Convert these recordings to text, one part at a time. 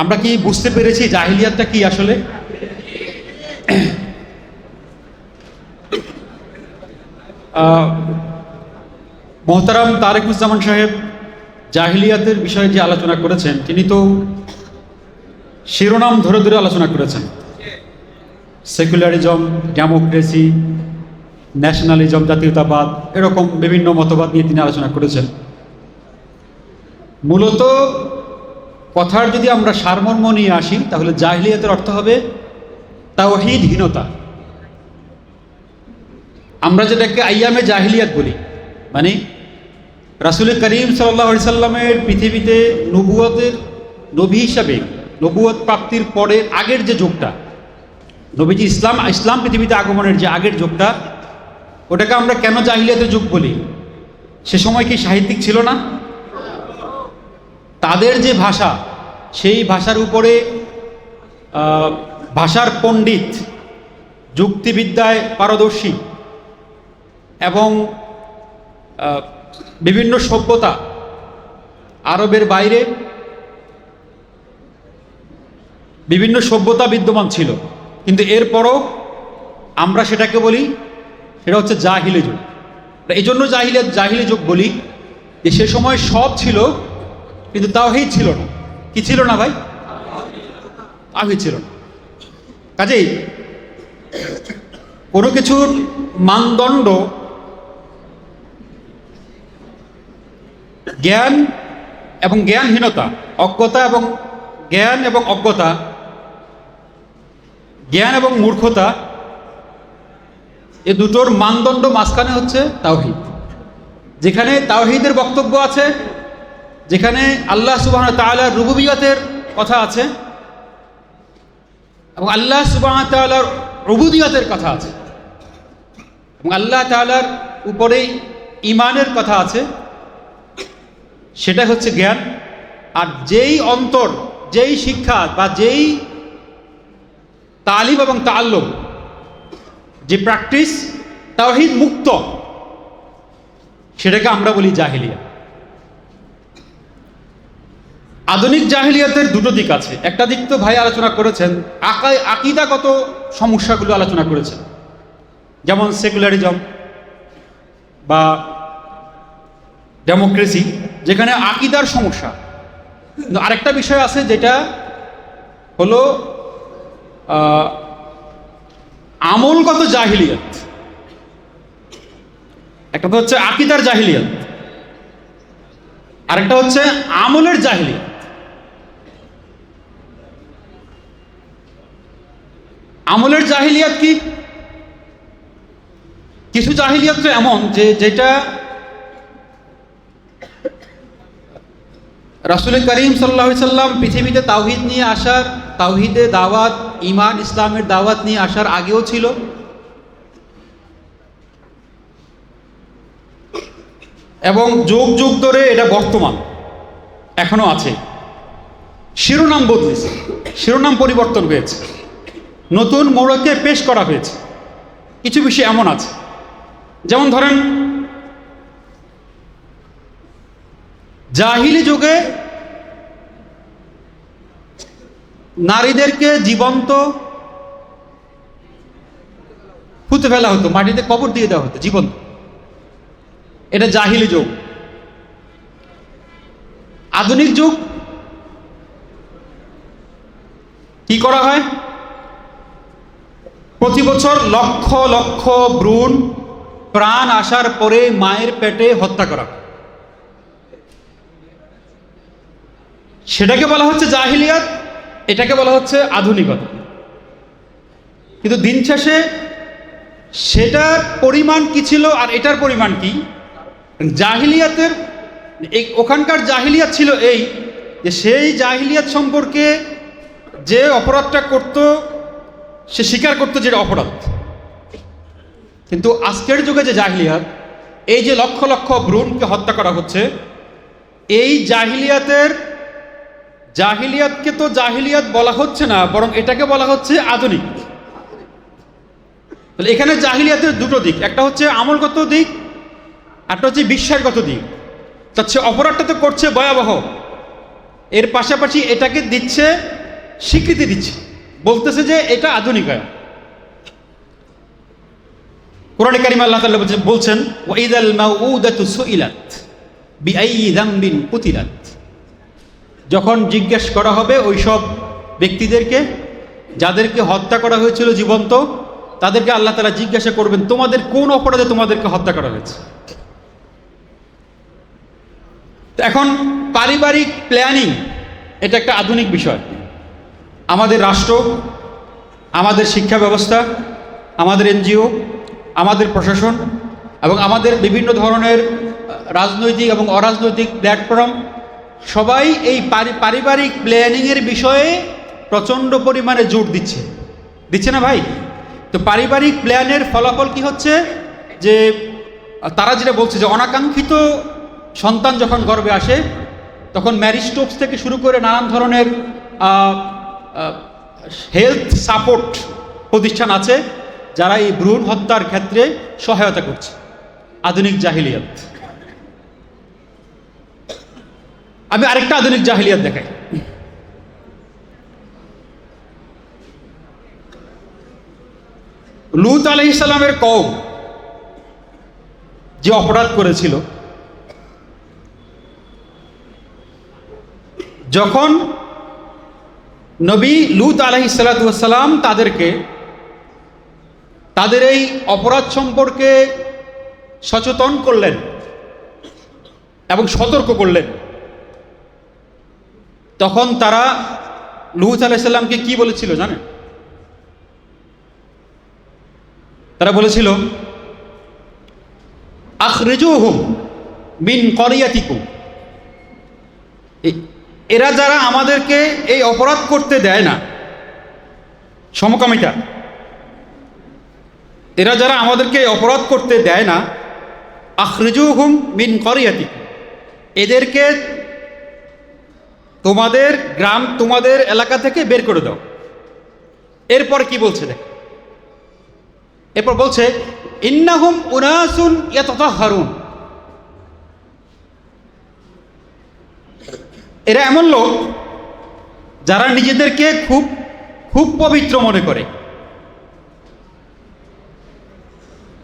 আমরা কি বুঝতে পেরেছি জাহিলিয়াতটা কি আসলে? মোহতারাম তারেকুজ্জামান সাহেব জাহিলিয়াতের বিষয়ে যে আলোচনা করেছেন, তিনি তো শিরোনাম ধরে ধরে আলোচনা করেছেন। সেকুলারিজম, ডেমোক্রেসি, ন্যাশনালিজম, জাতীয়তাবাদ, এরকম বিভিন্ন মতবাদ নিয়ে তিনি আলোচনা করেছেন। মূলত কথার যদি আমরা সারমর্ম নিয়ে আসি, তাহলে জাহিলিয়াতের অর্থ হবে তাওহিদহীনতা। আমরা যেটাকে আইয়ামে জাহিলিয়াত বলি মানে রাসুল করিম সাল্লাহ সাল্লামের পৃথিবীতে নবুয়তের নবী হিসাবে, নবুয়ত প্রাপ্তির পরে আগের যে যুগটা, নবীজি ইসলাম ইসলাম পৃথিবীতে আগমনের যে আগের যুগটা, ওটাকে আমরা কেন জাহিলিয়াতের যুগ বলি? সে সময় কি সাহিত্যিক ছিল না? তাদের যে ভাষা, সেই ভাষার উপরে ভাষার পণ্ডিত, যুক্তিবিদ্যায় পারদর্শী এবং বিভিন্ন সভ্যতা আরবের বাইরে, বিভিন্ন সভ্যতা বিদ্যমান ছিল। কিন্তু এরপরও আমরা সেটাকে বলি, সেটা হচ্ছে জাহিলি যুগ। এই জন্য জাহিলে জাহিলি যুগ বলি যে সে সময় সব ছিল কিন্তু তাওহিদ ছিল না। কি ছিল না ভাই? তাওহিদ ছিল না। কাজেই কোনো কিছুর মানদণ্ড, জ্ঞান এবং জ্ঞানহীনতা, অজ্ঞতা এবং জ্ঞান এবং অজ্ঞতা, জ্ঞান এবং মূর্খতা, এ দুটোর মানদণ্ড মাঝখানে হচ্ছে তাওহিদ। যেখানে তাওহিদের বক্তব্য আছে যেখানে আল্লাহ সুবাহ তালার রুবুবিয়তের কথা আছে এবং আল্লাহ সুবাহ তালার রবুদিয়তের কথা আছে এবং আল্লাহ তালার উপরেই ইমানের কথা আছে সেটা হচ্ছে জ্ঞান। আর যেই অন্তর, যেই শিক্ষা বা যেই তালিম এবং তাল্লুম যে প্র্যাকটিস, তাওহিদ মুক্ত, সেটাকে আমরা বলি জাহিলিয়া। আধুনিক জাহিলিয়াতের দুটো দিক আছে। একটা দিক তো ভাই আলোচনা করেছেন আকাই আকিদাগত সমস্যাগুলো আলোচনা করেছেন। যেমন সেকুলারিজম বা ডেমোক্রেসি, যেখানে আকিদার সমস্যা। আরেকটা বিষয় আছে যেটা হলো আমলগত জাহিলিয়াত। একটা হচ্ছে আকিদার জাহিলিয়াত। আরেকটা হচ্ছে আমলের জাহিলিয়াত। আমলের জাহিলিয়াত কি? কিছু জাহিলিয়াত তো এমন যে যেটা রাসুল করিম সাল্লাহ সাল্লাম পৃথিবীতে তাওহিদ নিয়ে আসার, তাওহিদে দাওয়াত ইমান ইসলামের দাওয়াত নিয়ে আসার আগেও ছিল। এবং যুগ যুগ ধরে এটা বর্তমান, এখনও আছে। শিরোনাম বদলেছে, শিরোনাম পরিবর্তন হয়েছে। নতুন মোড়কে পেশ করা হয়েছে। কিছু বিষয় এমন আছে। যেমন ধরেন, জাহিলি যুগে নারীদেরকে জীবন্ত পুঁতে ফেলা হতো, মাটিতে কবর দিয়ে দেওয়া হতো, জীবন্ত। এটা জাহিলি যুগ। আধুনিক যুগ কি করা হয়? প্রতি বছর লক্ষ লক্ষ ভ্রূণ প্রাণ আসার পরে মায়ের পেটে হত্যা করা। সেটাকে বলা হচ্ছে জাহিলিয়াত, এটাকে বলা হচ্ছে আধুনিকতা। কিন্তু দিন শেষে সেটার পরিমাণ কি ছিল আর এটার পরিমাণ কি? জাহিলিয়াতের ওখানকার জাহিলিয়াত ছিল এই যে সেই জাহিলিয়াত সম্পর্কে যে অপরাধটা করত সে স্বীকার করতো যেটা অপরাধ। কিন্তু আজকের যুগে যে জাহিলিয়াত, এই যে লক্ষ লক্ষ ভ্রূণকে হত্যা করা হচ্ছে, এই জাহিলিয়াতের, জাহিলিয়াতকে তো জাহিলিয়াত বলা হচ্ছে না, বরং এটাকে বলা হচ্ছে আধুনিক। এখানে জাহিলিয়াতের দুটো দিক, একটা হচ্ছে আমলগত দিক একটা হচ্ছে বিশ্বাসগত দিক। তার সে অপরাধটা তো করছে ভয়াবহ, এর পাশাপাশি এটাকে দিচ্ছে, স্বীকৃতি দিচ্ছে। বলতেছে যে এটা আধুনিকায়ন কোরআন কারিম আল্লাহ তাআলা বলছে- বলছেন, ওয়াইদাল মাউউদাতু সুইলাত বিআই যামবিন কুতিলাত। যখন জিজ্ঞেস করা হবে ওই সব ব্যক্তিদেরকে, যাদেরকে হত্যা করা হয়েছিল জীবন্ত, তাদেরকে আল্লাহ তাআলা জিজ্ঞাসা করবেন, তোমাদের কোন অপরাধে তোমাদেরকে হত্যা করা হয়েছে? এখন পারিবারিক প্ল্যানিং, এটা একটা আধুনিক বিষয়। আমাদের রাষ্ট্র, আমাদের শিক্ষা ব্যবস্থা, আমাদের এনজিও, আমাদের প্রশাসন এবং আমাদের বিভিন্ন ধরনের রাজনৈতিক এবং অরাজনৈতিক প্ল্যাটফর্ম, সবাই এই পারি- পারিবারিক প্ল্যানিংয়ের বিষয়ে প্রচণ্ড পরিমাণে জোর দিচ্ছে। দিচ্ছে না ভাই? তো পারিবারিক প্ল্যানের ফলাফল কি হচ্ছে? যে, তারা যেটা বলছে যে অনাকাঙ্ক্ষিত সন্তান যখন গর্বে আসে, তখন ম্যারিজ ম্যারিস্টোপস থেকে শুরু করে নানান ধরনের হেলথ সাপোর্ট প্রতিষ্ঠান আছে যারা এই ভ্রূণ হত্যার ক্ষেত্রে সহায়তা করছে। আধুনিক জাহিলিয়াত। আমি আরেকটা আধুনিক জাহিলিয়াত দেখাই। লুত আলহ ইসলামের কম যে অপরাধ করেছিল, যখন নবী লুত আলহি সালাতাম তাদেরকে, তাদের এই অপরাধ সম্পর্কে সচেতন করলেন এবং সতর্ক করলেন। তখন তারা লুত আলাইসাল্লামকে কি বলেছিল জানেন? তারা বলেছিল, আখরেজুহুম বিন করিয়াতিকুম। এরা যারা আমাদেরকে এই অপরাধ করতে দেয় না, সমকামিতা, এরা যারা আমাদেরকে এই অপরাধ করতে দেয় না আখরিজু হুম মিন করিয়াতি এদেরকে তোমাদের গ্রাম, তোমাদের এলাকা থেকে বের করে দাও। এরপর কি বলছে দেখ। এরপর বলছে, ইন্নাহুম উনাসুন ইয়াতাতাহহারুন এরা এমন লোক যারা নিজেদেরকে খুব খুব পবিত্র মনে করে।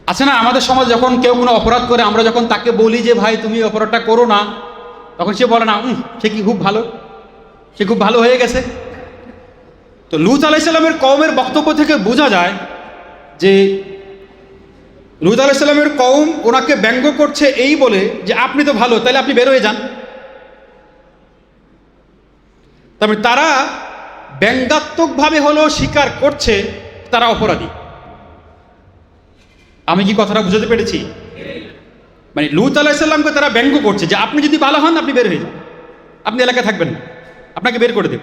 আছে না, আমাদের সমাজ যখন কেউ কোনো অপরাধ করে, আমরা যখন তাকে বলি যে, ভাই, তুমি অপরাধটা করো না, তখন সে বলে না সে কি খুব ভালো? সে খুব ভালো হয়ে গেছে। তো লুত আলাইসাল্লামের কওমের বক্তব্য থেকে বোঝা যায় যে, লুত আলাইসাল্লামের কওম ওনাকে ব্যঙ্গ করছে এই বলে যে, আপনি তো ভালো, তাহলে আপনি বের হয়ে যান। তারপরে তারা ব্যঙ্গাত্মকভাবে হলেও স্বীকার করছে তারা অপরাধী। আমি কি কথাটা বুঝাতে পেরেছি? মানে লুত আলাহিসাল্লামকে তারা ব্যঙ্গ করছে যে আপনি যদি ভালো হন, আপনি বের হয়ে যান। আপনি এলাকায় থাকবেন না। আপনাকে বের করে দেব।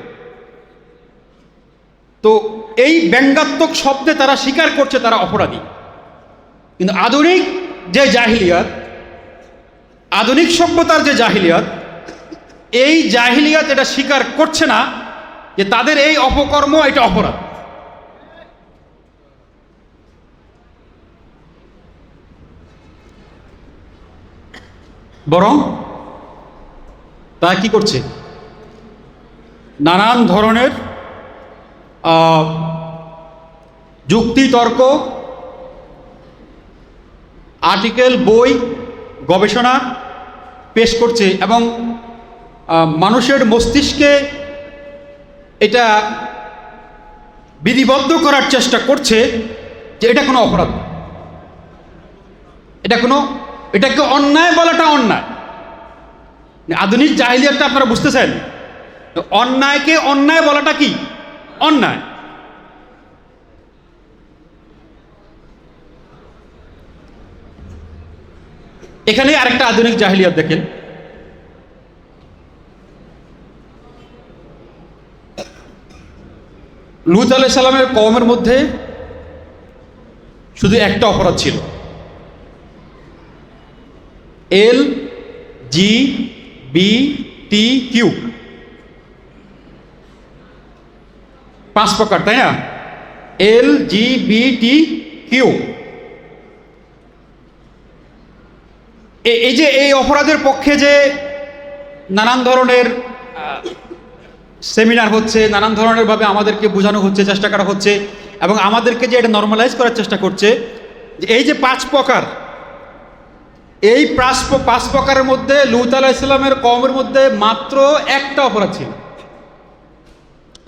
তো এই ব্যঙ্গাত্মক শব্দে তারা স্বীকার করছে তারা অপরাধী। কিন্তু আধুনিক যে জাহিলিয়াত, আধুনিক সভ্যতার যে জাহিলিয়াত এই জাহিলিয়াত এটা স্বীকার করছে না যে তাদের এই অপকর্ম এটা অপরাধ। বরং তারা কি করছে? নানান ধরনের যুক্তি তর্ক আর্টিকেল, বই, গবেষণা পেশ করছে এবং মানুষের মস্তিষ্কে এটা বিধিবদ্ধ করার চেষ্টা করছে যে এটা কোনো অপরাধ এটা কোনো এটাকে অন্যায় বলাটা অন্যায়। আধুনিক জাহিলিয়াতটা আপনারা বুঝতেছেন? অন্যায়কে অন্যায় বলাটা কি? অন্যায়। এখানে আরেকটা আধুনিক জাহিলিয়াত দেখেন। লুত আলাই সালামের কওমের মধ্যে শুধু একটা অপরাধ ছিল। L, G, B, T, Q. পাঁচ প্রকার, তাই না? L, G, B, T, Q. এই যে এই অপরাধের পক্ষে যে নানান ধরনের সেমিনার হচ্ছে, নানান ধরনেরভাবে আমাদেরকে বোঝানো হচ্ছে, চেষ্টা করা হচ্ছে এবং আমাদেরকে যে এটা নর্মালাইজ করার চেষ্টা করছে, যে এই যে পাঁচ প্রকার, এই পাঁচ পাঁচ প্রকারের মধ্যে লুত আলাহ ইসলামের কমের মধ্যে মাত্র একটা অপরাধ ছিল।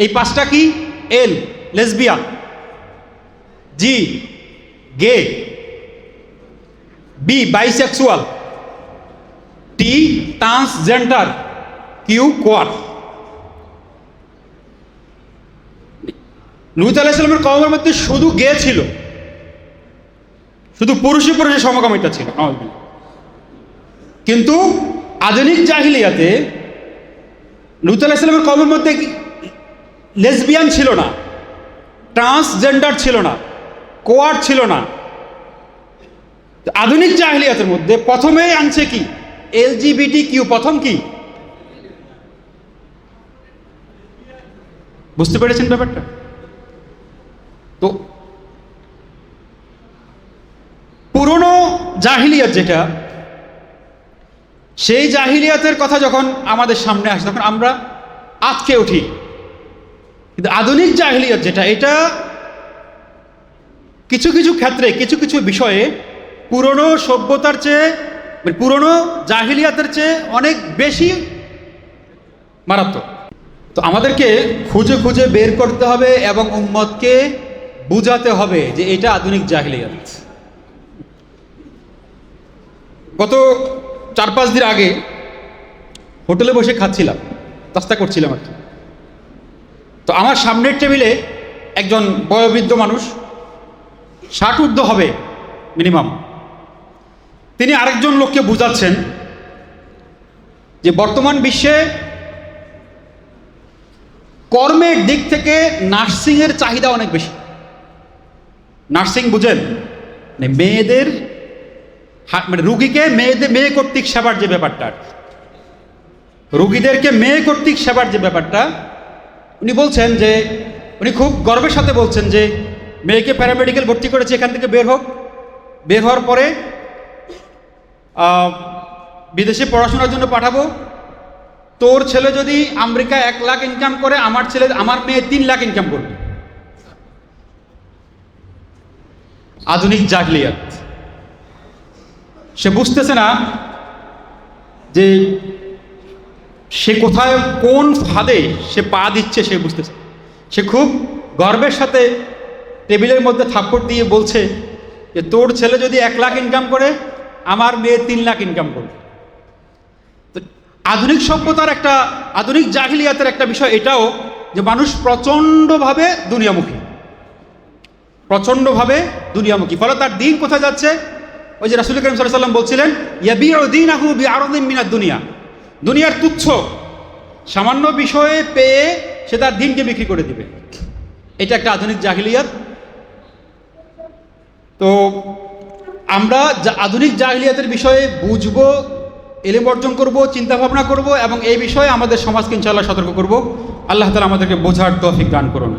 এই পাঁচটা কি? L lesbian G, gay, B, bisexual, T, transgender, Q queer লুত আলাহ ইসলামের কমের মধ্যে শুধু গে ছিল। শুধু পুরুষে পুরুষের সমকামিতা ছিল কিন্তু আধুনিক জাহিলিয়াতে লুত আলাহ ইসলামের কমের মধ্যে লেসবিয়ান ছিল না, ট্রান্সজেন্ডার ছিল না কোয়ার ছিল না। আধুনিক জাহিলিয়াতের মধ্যে প্রথমেই আনছে কি? এলজিবিটি কিউ প্রথম কি? বুঝতে পেরেছেন ব্যাপারটা তো পুরনো জাহিলিয়াত যেটা, সেই জাহিলিয়াতের কথা যখন আমাদের সামনে আসে, তখন আমরা আজকে উঠি। কিন্তু আধুনিক জাহিলিয়াত যেটা, এটা কিছু কিছু ক্ষেত্রে, কিছু কিছু বিষয়ে পুরনো সভ্যতার চেয়ে মানে পুরনো জাহিলিয়াতের চেয়ে অনেক বেশি মারাত্মক। তো আমাদেরকে খুঁজে খুঁজে বের করতে হবে এবং উম্মতকে বুঝাতে হবে যে এটা আধুনিক জাহিলিয়াত। গত চার পাঁচ দিন আগে হোটেলে বসে খাচ্ছিলাম, নাস্তা করছিলাম আর কি। তো আমার সামনের টেবিলে একজন বয়োবৃদ্ধ মানুষ, ষাট ঊর্ধ্ব হবে মিনিমাম। তিনি আরেকজন লোককে বুঝাচ্ছেন যে বর্তমান বিশ্বে কর্মের দিক থেকে নার্সিংয়ের চাহিদা অনেক বেশি। নার্সিং বুঝেন মানে মেয়েদের মানে রুগীকে মেয়েদের মেয়ে কর্তৃক সেবার যে ব্যাপারটা। রুগীদেরকে মেয়ে কর্তৃক সেবার যে ব্যাপারটা, উনি বলছেন যে, উনি খুব গর্বের সাথে বলছেন যে, মেয়েকে প্যারামেডিক্যাল ভর্তি করেছে, এখান থেকে বের হোক। বের হওয়ার পরে বিদেশে পড়াশোনার জন্য পাঠাবো। তোর ছেলে যদি আমেরিকা এক লাখ ইনকাম করে, আমার ছেলে, আমার মেয়ে তিন লাখ ইনকাম করবে। আধুনিক জাগলিয়াত সে বুঝতেছে না যে সে কোথায়, কোন ফাঁদে সে পা দিচ্ছে সে বুঝতেছে। সে খুব গর্বের সাথে টেবিলের মধ্যে থাপ্পড় দিয়ে বলছে যে, তোর ছেলে যদি এক লাখ ইনকাম করে, আমার মেয়ে তিন লাখ ইনকাম করবে। তো আধুনিক সভ্যতার একটা, আধুনিক জাহিলিয়াতের একটা বিষয় এটাও যে মানুষ প্রচণ্ডভাবে দুনিয়ামুখী। প্রচণ্ডভাবে দুনিয়ামুখী। ফলে তার দিন কোথায় যাচ্ছে? ওই যে রাসুল করিম সাল্লাম বলছিলেন মিনার দুনিয়া। দুনিয়ার তুচ্ছ, সামান্য বিষয়ে পেয়ে সে তার দিনকে বিক্রি করে দিবে। এটা একটা আধুনিক জাহিলিয়াত। তো আমরা আধুনিক জাহিলিয়াতের বিষয়ে বুঝব, এলেম অর্জন করব চিন্তা ভাবনা করব এবং এই বিষয়ে আমাদের সমাজকে ইনশাআল্লাহ সতর্ক করব। আল্লাহ তালা আমাদেরকে বোঝার তৌফিক দান করুন।